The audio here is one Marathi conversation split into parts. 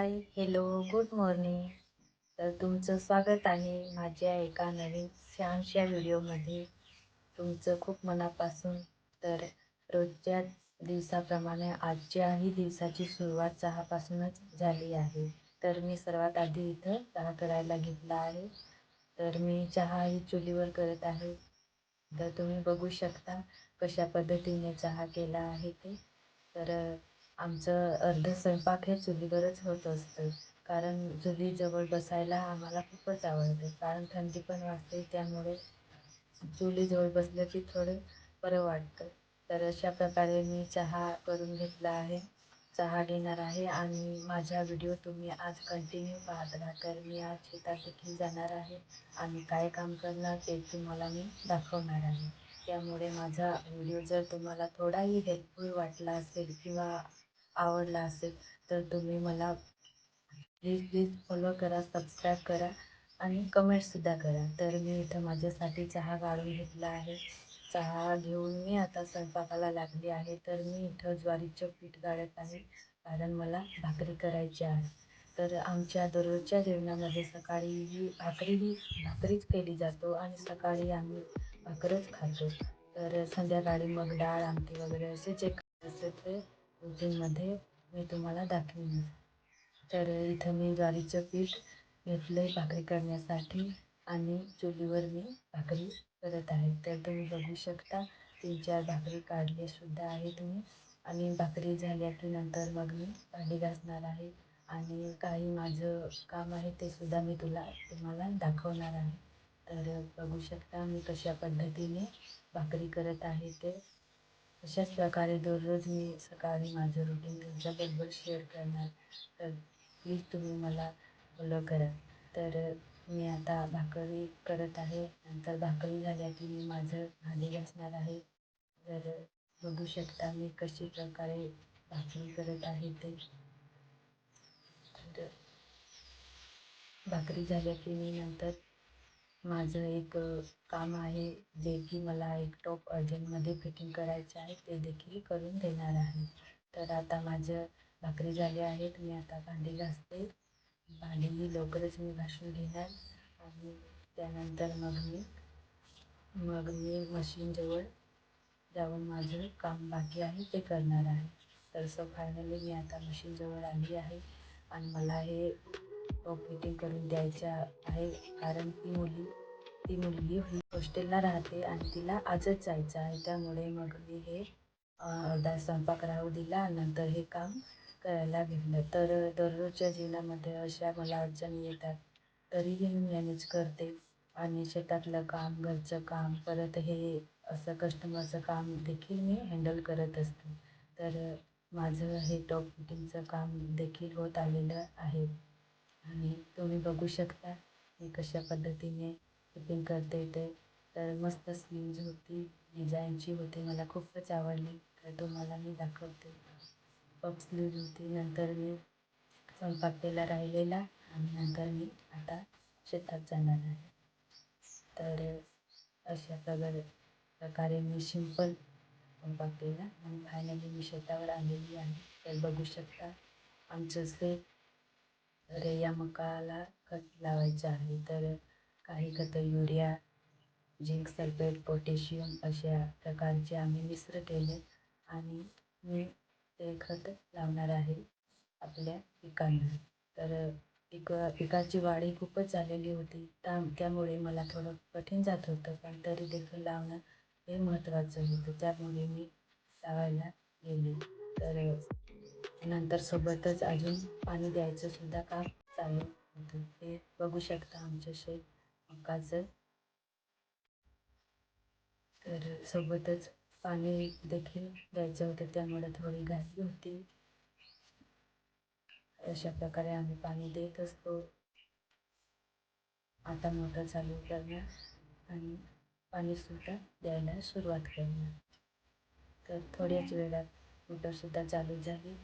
हाय हॅलो गुड मॉर्निंग तर तुमचं स्वागत आहे माझ्या एका नवीन छानशा व्हिडिओमध्ये. तुमचं खूप मनापासून तर रोजच्या दिवसाप्रमाणे आजच्याही दिवसाची सुरुवात चहापासूनच झाली आहे. तर मी सर्वात आधी इथं चहा करायला घेतला आहे. तर मी चहा ही चुलीवर करत आहे. तर तुम्ही बघू शकता कशा पद्धतीने चहा केला आहे ते. तर आमचं अर्ध स्वयंपाक हे चुलीवरच होत असतं. कारण चुलीजवळ बसायला आम्हाला खूपच आवडते. कारण थंडी पण वाजते त्यामुळे चुलीजवळ बसलं की थोडं बरं वाटतं. तर अशा प्रकारे मी चहा करून घेतला आहे. चहा घेणार आहे आणि माझा व्हिडिओ तुम्ही आज कंटिन्यू पाहत राहा. तर मी आज शेतात देखील जाणार आहे आणि काय काम करणार ते तुम्हाला मी दाखवणार आहे. त्यामुळे माझा व्हिडिओ जर तुम्हाला थोडाही हेल्पफुल वाटला असेल किंवा आवडला असेल तर तुम्ही मला प्लीज प्लीज फॉलो करा सबस्क्राईब करा आणि कमेंटसुद्धा करा. तर मी इथं माझ्यासाठी चहा काढून घेतला आहे. चहा घेऊन मी आता स्वयंपाकाला लागली आहे. तर मी इथं ज्वारीचं पीठ गाळत आहे कारण मला भाकरी करायची आहे. तर आमच्या दररोजच्या जेवणामध्ये सकाळी ही भाकरी ही भाकरीच केली जातो आणि सकाळी आम्ही भाकरच खातो. तर संध्याकाळी मग डाळ आमटी वगैरे असे जे असेल ते रुटीनमध्ये मी तुम्हाला दाखवीन. तर इथं मी ज्वारीचं पीठ घेतलं आहे भाकरी करण्यासाठी आणि चुलीवर मी भाकरी करत आहे. तर तुम्ही बघू शकता तीन चार भाकरी काढलेसुद्धा आहे तुम्ही. आणि भाकरी झाल्या की नंतर मग मी भांडी घासणार आहे. आणि काही माझं काम आहे ते सुद्धा मी तुला तुम्हाला दाखवणार आहे. तर बघू शकता मी कशा पद्धतीने भाकरी करत आहे ते. अशाच प्रकारे दररोज मी सकाळी माझं रुटीन तुमच्याबरोबर शेअर करणार. तर प्लीज तुम्ही मला फॉलो करा. तर मी आता भाकरी करत आहे. नंतर भाकरी झाल्या की मी माझं भांडी घासणार आहे. तर बघू शकता मी कशी प्रकारे भाकरी करत आहे ते. तर भाकरी झाल्या की मी नंतर माझं एक काम आहे जे की मला एक टॉप अर्जंटमध्ये फिटिंग करायचे आहे ते देखील करून देणार आहे. तर आता माझं भाकरी झाली आहेत मी आता भांडी घासते. भांडीही लवकरच मी घासून घेणार आणि त्यानंतर मग मी मग मी मशीनजवळ जाऊन माझं काम बाकी आहे ते करणार आहे. तर सो फायनली मी आता मशीनजवळ आली आहे आणि मला हे फिटिंग करून द्यायच्या आहे. कारण ती मुली ती मुलगी ही हॉस्टेलला राहते आणि तिला आजच जायचं आहे. त्यामुळे मग मी हे अर्धा स्वयंपाक राहू दिला नंतर हे काम करायला घेतलं. तर दररोजच्या जीवनामध्ये अशा मला अडचणी येतात. तरीही मी मॅनेज करते आणि शेतातलं काम घरचं काम परत हे असं कस्टमरचं काम देखील मी हँडल करत असते. तर माझं हे टॉप फिटिंगचं काम देखील होत आलेलं आहे. आणि तुम्ही बघू शकता मी कशा पद्धतीने फिटिंग करते ते तर मस्त स्लीव्ज होती डिझाईनची होती मला खूपच आवडली. तर तुम्हाला मी दाखवते. पप स्लीव्ज होती नंतर मी स्वयंपाक केला राहिलेला आणि नंतर मी आता शेतात जाणार आहे. तर अशा प्रकारे प्रकारे मी सिंपल स्वयंपाक केला आणि फायनली मी शेतावर आलेली आहे. तर बघू शकता आमचं जे तर या मकाला खत लावायचं आहे. तर काही खतं युरिया झिंक सल्फेट पोटॅशियम अशा प्रकारचे आम्ही मिश्र केले आणि मी ते खत लावणार आहे आपल्या पिकांना. तर पिक पिकाची वाढ ही खूपच झालेली होती. त्या त्यामुळे मला थोडं कठीण जात होतं पण तरी देखील लावणं हे महत्त्वाचं होतं. त्यामुळे मी लावायला गेले. तर नंतर सोबतच अजून पाणी द्यायचं सुद्धा काम चालू होतं. हे बघू शकता आमचं शेत मकाचं. तर सोबतच पाणी देखील द्यायचं होतं. त्यामुळे थोडी घाई होती. अशा प्रकारे आम्ही पाणी देत असतो. आता मोटर चालू करणार आणि पाणीसुद्धा द्यायला सुरुवात करणार. तर थोड्याच वेळात मोटरसुद्धा चालू झाली.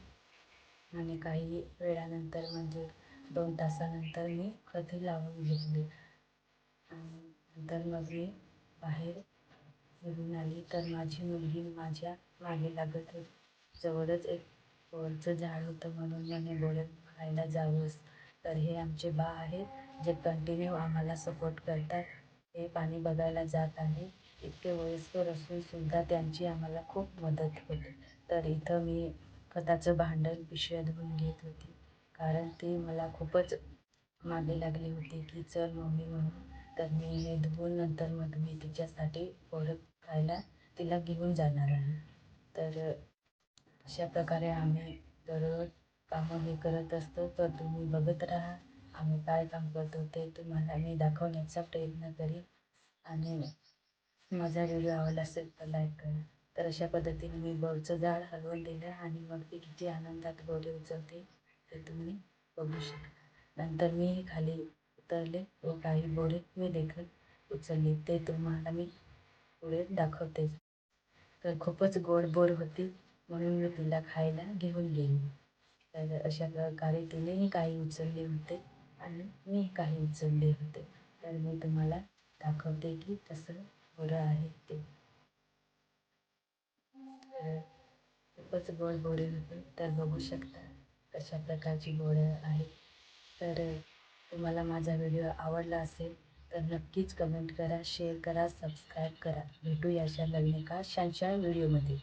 आणि काही वेळानंतर म्हणजे दोन तासानंतर मी खते लावून घेतली आणि नंतर मग मी बाहेर निघून आली. तर माझी मुलगी माझ्या मागे लागत होती. जवळच एक वरचं झाड होतं म्हणून याने बोलत खायला जावंस. तर हे आमचे बा आहेत जे कंटिन्यू आम्हाला सपोर्ट करतात. हे पाणी बघायला जात आहे. इतके वयस्कर असूनसुद्धा त्यांची आम्हाला खूप मदत होते. तर इथं मी खताचं भांडण पिशव्या धुवून घेत होती. कारण ती मला खूपच मागे लागली होती की चल मम्मी म्हणून. तर मी हे धुवून नंतर मग मी तिच्यासाठी पोरं खायला तिला घेऊन जाणार आहे. तर अशा प्रकारे आम्ही दररोज कामं हे करत असतो. तर तुम्ही बघत राहा. आम्ही काय काम करतो ते तुम्हाला मी दाखवण्याचा प्रयत्न करीन. आणि माझा व्हिडिओ आवडला असेल तर लाईक करा. तर अशा पद्धतीने मी बोरचं झाड हलवून दिलं आणि मग ती किती आनंदात बोरे उचलते ते तुम्ही बघू शकता. नंतर मी खाली उतरले व काही बोरे मी देखील उचलली ते तुम्हाला मी पुढे दाखवते. तर खूपच गोड बोर होती म्हणून मी तिला खायला घेऊन गेली. तर अशा प्रकारे तिनेही काही उचलले होते आणि मी काही उचलले होते. तर मी तुम्हाला दाखवते की कसं बोरं आहे ते. खूपच गोड बोरे होते तर बघू शकता कशा प्रकारची बोरं आहेत तर तुम्हाला माझा व्हिडिओ आवडला असेल तर नक्कीच कमेंट करा शेअर करा सबस्क्राईब करा. भेटूया अशा नवीन छान छान व्हिडिओमध्ये